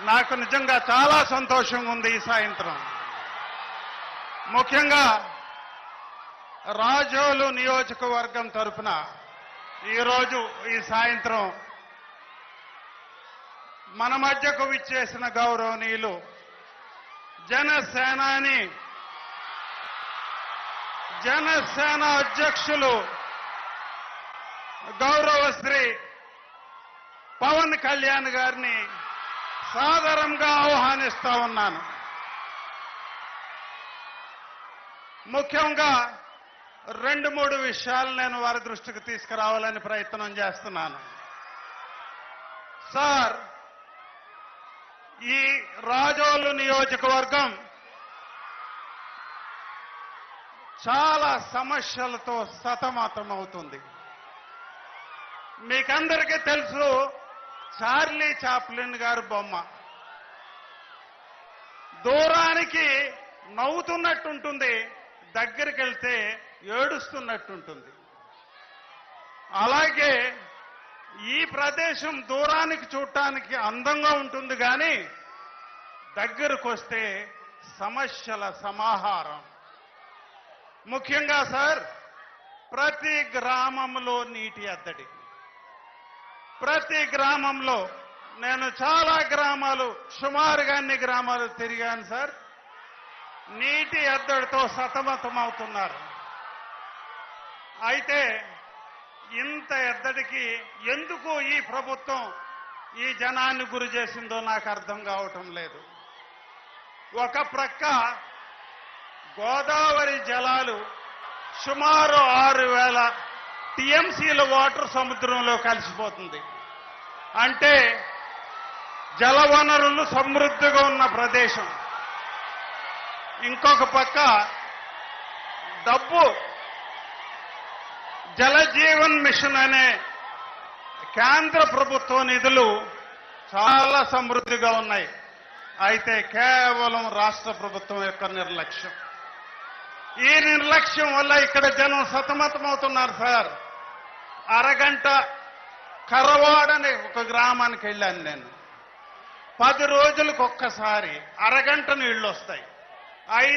నాకు నిజంగా చాలా సంతోషంగా ఉంది ఈ సాయంత్రం. ముఖ్యంగా రాజోలు నియోజకవర్గం తరఫున ఈరోజు ఈ సాయంత్రం మన మధ్యకు విచ్చేసిన గౌరవనీయులు జనసేనాని జనసేన అధ్యక్షులు గౌరవశ్రీ పవన్ కళ్యాణ్ గారిని సాదరంగా ఆహ్వానిస్తా ఉన్నాను. ముఖ్యంగా రెండు మూడు విషయాలు నేను వారి దృష్టికి తీసుకురావాలని ప్రయత్నం చేస్తున్నాను. సార్ ఈ రాజోలు నియోజకవర్గం చాలా సమస్యలతో సతమతమవుతుంది. మీకందరికీ తెలుసు చార్లీ చాప్లిన్ గారు బొమ్మ. దూరానికి నవ్వుతున్నట్టుంటుంది దగ్గరికి వెళ్తే ఏడుస్తున్నట్టుంటుంది. అలాగే ఈ ప్రదేశం దూరానికి చూడటానికి అందంగా ఉంటుంది కానీ దగ్గరకు వస్తే సమస్యల సమాహారం. ముఖ్యంగా సార్ ప్రతి గ్రామంలో నీటి అద్దడి. ప్రతి గ్రామంలో నేను చాలా గ్రామాలు సుమారుగా అన్ని గ్రామాలు తిరిగాను సార్. నీటి ఎద్దడితో సతమతమవుతున్నారు అయితే ఇంత ఎద్దడికి ఎందుకు ఈ ప్రభుత్వం ఈ జనాన్ని గురి చేసిందో నాకు అర్థం కావటం లేదు. ఒక ప్రక్క గోదావరి జలాలు సుమారు ఆరు వేల టీఎంసీల వాటర్ సముద్రంలో కలిసిపోతుంది. అంటే జలవనరులు సమృద్ధిగా ఉన్న ప్రదేశం. ఇంకొక పక్క డబ్బు. జలజీవన్ మిషన్ అనే కేంద్ర ప్రభుత్వ నిధులు చాలా సమృద్ధిగా ఉన్నాయి. అయితే కేవలం రాష్ట్ర ప్రభుత్వం యొక్క నిర్లక్ష్యం. ఈ నిర్లక్ష్యం వల్ల ఇక్కడ జనం సతమతమవుతున్నారు సార్. అరగంట కరవాడనే ఒక గ్రామానికి వెళ్ళాను నేను. పది రోజులకు ఒక్కసారి అరగంట నీళ్ళు వస్తాయి ఐదే